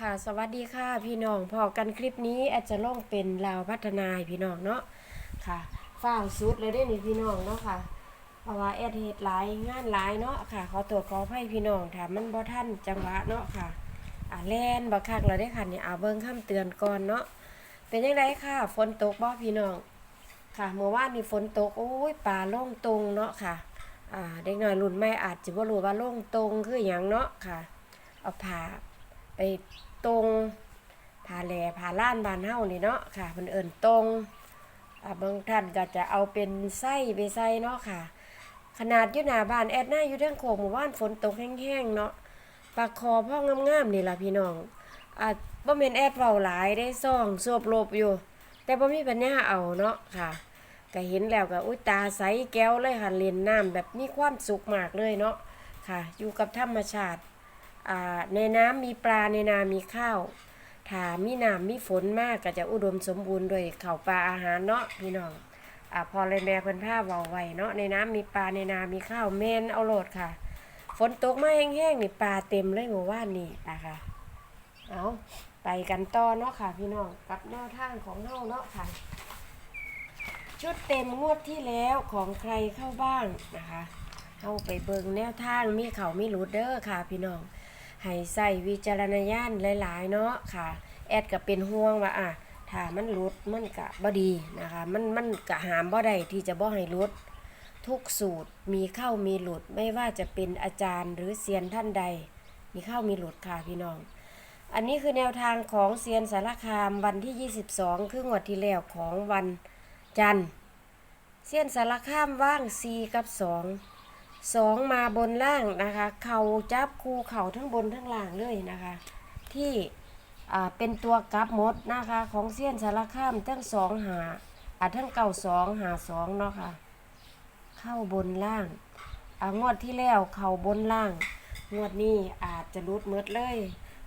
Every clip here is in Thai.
ค่ะสวัสดีค่ะพี่น้องพอกันคลิปนี้อาจจะล่องเป็นลาวพัฒนาพี่น้องเนาะค่ะฝ้าสุดเลยได้นี่พี่น้องเนาะค่ะเพราะว่าแอดเฮ็ดหลายงานหลายเนาะค่ะขอตัวขอให้พี่น้องถามมันบ่ทันจังหวะเนาะค่ะอ่าแล่นบักคักแล้วได้ค่ะเนี่ยเอาเบิ่งคำเตือนก่อนเนาะเป็นจังไดค่ะฝนตกบ่พี่น้องค่ะเมื่อวานนี่ฝนตกโอ้ยป่าโล่งตรงเนาะค่ะอ่าเด็กน้อยรุ่นใหม่อาจจะบ่รู้ว่าโล่งตรงคือหยังเนาะค่ะเอาผ้าไป ตรงผ้าแหล่ผ้าล้านบ้านเฮานี่เนาะค่ะเพิ่นเอิ้นตรงบางท่านก็จะเอาเป็นไส้ไปใส่เนาะค่ะ ขนาดอยู่หน้าบ้านแอดหน้าอยู่เรื่องโขงหมู่บ้านฝนตกแห้งๆเนาะปากคอพ่องามๆนี่ล่ะพี่น้องอ่าบ่แม่นแอดเว้าหลายได้ซ่องสวบลบอยู่ แต่บ่มีปัญญาเอาเนาะค่ะก็เห็นแล้วก็อุ้ยตาใสแก้วเลยค่ะเล่นน้ำแบบมีความสุขมากเลยเนาะค่ะ อยู่กับธรรมชาติ ในน้ำมีปลาในนามีข้าวถามีน้ำมีฝนมากก็จะอุดมสมบูรณ์ด้วยข้าวปลาอาหารเนาะพี่น้องอพอเลยแม่เพิ่นพาเว้าไว้เนาะในน้ำมีปลาในนามีข้าวแม่นเอาโลดค่ะ ฝนตกมาแห้งๆนี่ปลาเต็มเลยเมื่อวานนี่นะคะเอาไปกันต่อเนาะค่ะ พี่น้องกับแนวทางของเฮาเนาะค่ะ ชุดเต็มงวดที่แล้วของใครเข้าบ้างนะคะเอาไปเบิงแนวทางมีเขามีรูดเด้อค่ะ พี่น้อง ให้ใส่วิจารณญาณหลายๆ เนาะค่ะ แอดก็เป็นห่วงว่าอะถ้ามันลดมันกะบ่ดีนะคะ มันมันกะหามบ่ได้ที่จะบ่ให้ลดทุกสูตรมีเข้ามีหลุดไม่ว่าจะเป็นอาจารย์หรือเซียนท่านใด มีเข้ามีหลุดค่ะพี่น้อง อันนี้คือแนวทางของเซียนสารคามวันที่ 22 คืองวดที่แล้วของวันจันทร์เซียนสารคามว่าง 4 กับ 2 2มาบนล่างนะคะ เข่าจับคูเข่าทั้งบนทั้งล่างเลยนะคะ ที่เป็นตัวกลับมดนะคะ ของเซียนสารคามทั้งสองหาอ่าทั้งเก่าสองหาสองเนาะค่ะ เข้าบนล่างงวดที่แล้วเข่าบนล่าง งวดนี้อาจจะรุดเมดเลย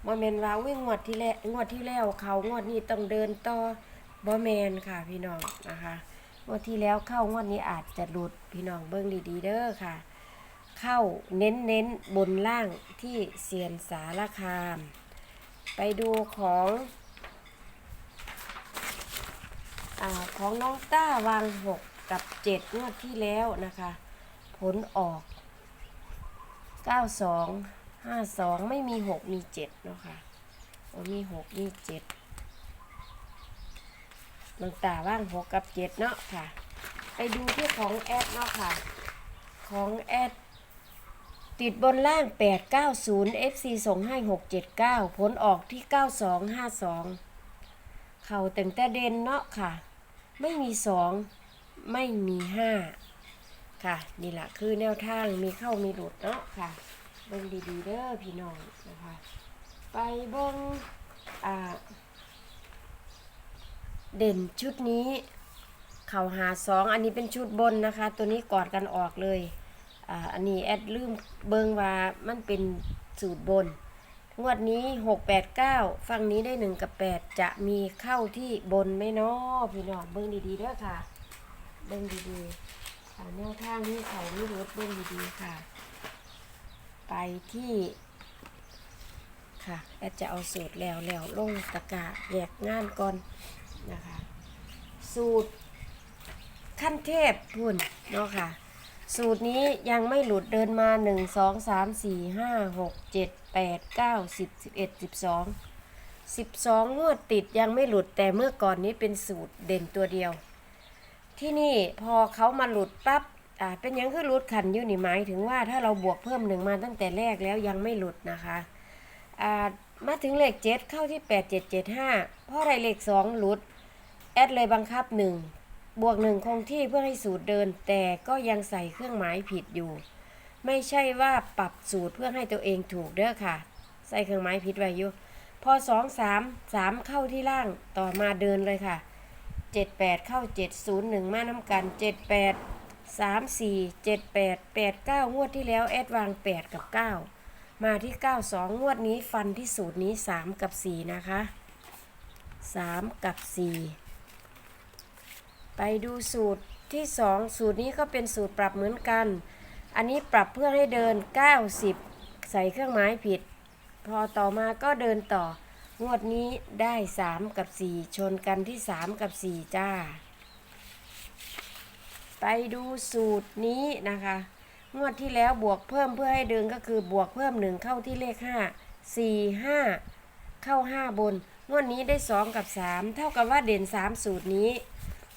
บ่แมนว่าวิ่งงวดที่แล้วงวดที่แล้วเขางวดนี้ต้องเดินต่อบ่แมนค่ะพี่น้องนะคะงวดที่แล้วเข้างวดนี้อาจจะหลุดพี่น้องเบิ้งดีๆเด้อค่ะ เข้าเน้นเน้นๆบนล่างที่เสียนสารคาม ไปดูของอของน้องต้าวางหกกับเจ็ดงวดที่แล้วนะคะ ผลออกเก้าสองห้าสองไม่มีหกมีเจ็ดเนาะค่ะโอ้มีหกมีเจ็ดน้องตาว่างหกกับเจ็ดเนาะค่ะ ไปดูที่ของแอดเนาะค่ะ ของแอด ติดบนล่าง 890 FC ส่งให้679 ผลออกที่ 9252 เข่าแต่งแต่เด่นเนาะค่ะ ไม่มี 2 ไม่มี 5 ค่ะ นี่แหละคือแนวทางมีเข้ามีหลุดเนาะค่ะ เบิ่งดีๆเด้อพี่น้องนะคะ ไปเบิ่งอ่า เด่นชุดนี้ เข่าหาสองอันนี้เป็นชุดบนนะคะ ตัวนี้กอดกันออกเลย อันนี้แอดลืมเบิงว่ามันเป็นสูตรบน งวดนี้ 6 8 9 ฝั่งนี้ได้ 1 กับ 8 จะมีเข้าที่บนไหม่น้อพี่น้องเบิงดีๆเด้อค่ะ เบิงดีๆแนวทางนี้เขาไม่รู้เบิงดีๆค่ะ ไปที่ค่ะแอดจะเอาสูตรแล้วแล้วลงตะกร้าแยกงานก่อนนะคะ สูตรขั้นเทพพุ่นเนาะค่ะ สูตรนี้ยังไม่หลุดเดินมา 1 2 3 4 5 6 7 8 9 10 11 12 12 งวดติดยังไม่หลุดแต่เมื่อก่อนนี้เป็นสูตรเด่นตัวเดียว ที่นี่พอเขามาหลุดปั๊บอ่าเป็นยังคือหลุดขันอยู่นี่หมายถึงว่าถ้าเราบวกเพิ่มหนึ่งมาตั้งแต่แรกแล้วยังไม่หลุดนะคะอ่ามาถึงเลขเจ็ดเข้าที่แปดเจ็ดเจ็ดห้าเพราะอะไรเลขสองหลุด แอดเลยบังคับหนึ่ง บวกหนึ่งคงที่เพื่อให้สูตรเดิน แต่ก็ยังใส่เครื่องหมายผิดอยู่ ไม่ใช่ว่าปรับสูตรเพื่อให้ตัวเองถูกเด้อค่ะ ใส่เครื่องหมายผิดไว้อยู่พอสองสามสามเข้าที่ล่างต่อมาเดินเลยค่ะเจ็ดแปดเข้าเจ็ดศูนย์หนึ่งมาน้ำกันเจ็ดแปดสามสี่เจ็ดแปดแปดเก้างวดที่แล้วแอดวางแปดกับเก้ามาที่เก้าสองงวดนี้ฟันที่สูตรนี้สามกับสี่นะคะสามกับสี่ ไปดูสูตรที่ 2 สูตรนี้ก็เป็นสูตรปรับเหมือนกัน อันนี้ปรับเพื่อให้เดิน 90 ใส่เครื่องหมายผิด พอต่อมาก็เดินต่องวดนี้ได้สามกับสี่ชนกันที่สามกับสี่จ้า ไปดูสูตรนี้นะคะ งวดที่แล้วบวกเพิ่มเพื่อให้ดึงก็คือบวกเพิ่มหนึ่งเข้าที่เลขห้าสี่ห้าเข้าห้าบน งวดนี้ได้สองกับสามเท่ากับว่าเด่นสามสูตรนี้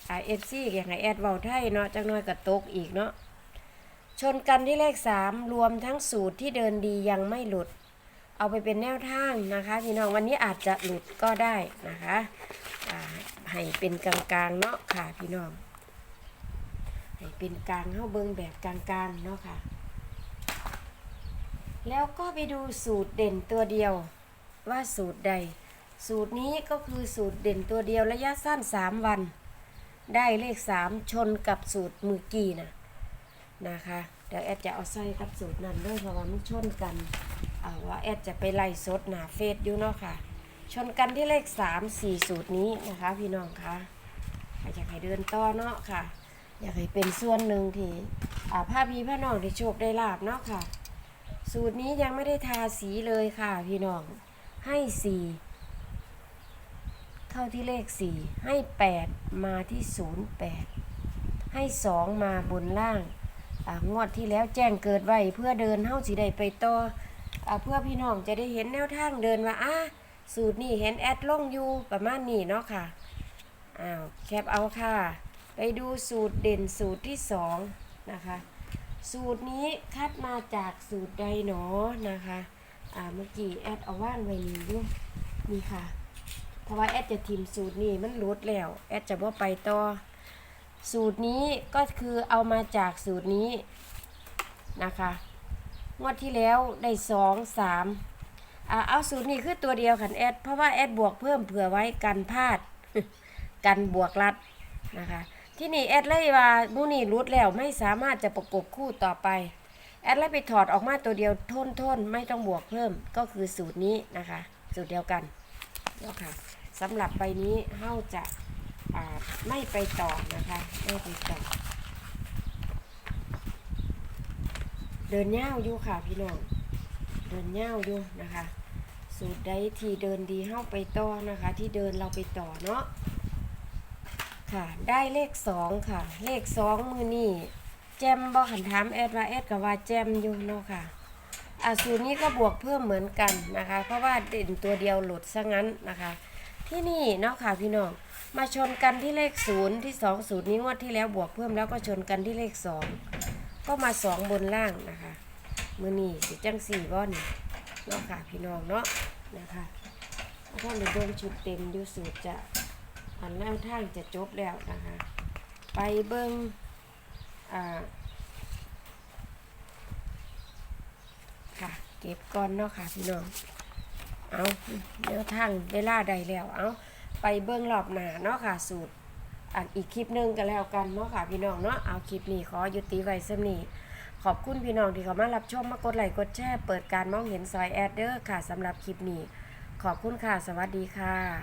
ไอเอฟซีอย่างไรแอดเบาไทยเนาะจังน้อยกับตกอีกเนาะชนกันที่เลขสามรวมทั้งสูตรที่เดินดียังไม่หลุด เอาไปเป็นแนวทางนะคะพี่น้องวันนี้อาจจะหลุดก็ได้นะคะให้เป็นกลางๆเนาะค่ะพี่น้องให้เป็นกลางเข้าเบิงแบบกลางๆเนาะค่ะ แล้วก็ไปดูสูตรเด่นตัวเดียวว่าสูตรใด สูตรนี้ก็คือสูตรเด่นตัวเดียวระยะสั้น 3 วัน ได้เลข3ชนกับสูตรมือกี้นะนะคะ เดี๋ยวแอดจะเอาใส่กับสูตรนั้นด้วยเพราะว่ามันชนกันเอาว่าแอดจะไปไล่สดหนาเฟซอยู่เนาะค่ะ ชนกันที่เลข3 4สูตรนี้นะคะพี่น้องคะอยากให้เดินต่อเนาะค่ะ อยากให้เป็นส่วนหนึ่งที่ผ้าพีผ้าน้องได้โชคได้ลาบเนาะค่ะ สูตรนี้ยังไม่ได้ทาสีเลยค่ะพี่น้องให้สี่ เข้าที่เลขสี่ให้แปดมาที่ศูนย์แปดให้สองมาบนล่างงวดที่แล้วแจ้งเกิดไว้เพื่อเดินเฮ้าสีใดไปต่ออเพื่อพี่น้องจะได้เห็นแนวทางเดินว่าอะสูตรนี้เห็นแอดลงอยู่ประมาณนี้เนาะค่ะอ้าวแคปเอาค่ะ ไปดูสูตรเด่นสูตรที่สองนะคะสูตรนี้คัดมาจากสูตรใดหนอนะคะอ่าเมื่อกี้แอดเอาว่างไว้นี่ด้วยนี่ค่ะ เพราะว่าแอดจะทิมสูตรนี้มันลดแล้ว แอดจะว่าไปต่อ สูตรนี้ก็คือเอามาจากสูตรนี้นะคะงวดที่แล้วได้สองสามเอาสูตรนี้คือตัวเดียวค่ะแอด เพราะว่าแอดบวกเพิ่มเผื่อไว้กันพลาด กันบวกรัดนะคะ ที่นี่แอดเลยว่ามูนี่รุดแล้วไม่สามารถจะประกบคู่ต่อไป แอดเลยไปถอดออกมาตัวเดียวทนทนไม่ต้องบวกเพิ่มก็คือสูตรนี้นะคะ สูตรเดียวกัน เนาะค่ะสำหรับใบนี้เฮาจะาไม่ไปต่อนะคะไม่ไปต่อเดินเง่าอยู่ค่ะพี่น้องเดินเง่าอยู่นะคะ สูตรใดที่เดินดีเฮาไปต่อนะคะ ที่เดินเราไปต่อเนาะค่ะ ได้เลขสองค่ะ เลขสองมือนี่แจมบอขันถามแอดว่าแอดกับว่าแจมอยู่เนาะค่ะ อะสูตรนี้ก็บวกเพิ่มเหมือนกันนะคะ เพราะว่าเด่นตัวเดียวหลุดซะงั้นนะคะ ที่นี่เนาะค่ะพี่น้องมาชนกันที่เลขศูนย์ที่สองสูตรนี้งวดที่แล้วบวกเพิ่มแล้วก็ชนกันที่เลขสองก็มาสองบนล่างนะคะมือนี่สิจังสี่บ่อนเนาะค่ะพี่น้องเนาะนะคะถ้าในเบิ้งชุดเต็มยูสูตรจะอันแนวทางจะจบแล้วนะคะ ไปเบิ้งอ่า ค่ะ เก็บก่อนเนาะค่ะพี่น้อง เอาแนวทางเวลาใดแล้ว เอาไปเบื้องรอบหนาเนาะค่ะ สูตรอันอีกคลิปหนึงกันแล้วกันเนาะค่ะพี่น้องเนาะ เอาคลิปนี้ขอยุติไว้เสำนี้ขอบคุณพี่น้องที่เข้ามารับชมมากดไลค์กดแชร์เปิดการมองเห็นซอยแอดเดอร์ค่ะสำหรับคลิปนี้ ขอบคุณค่ะ สวัสดีค่ะ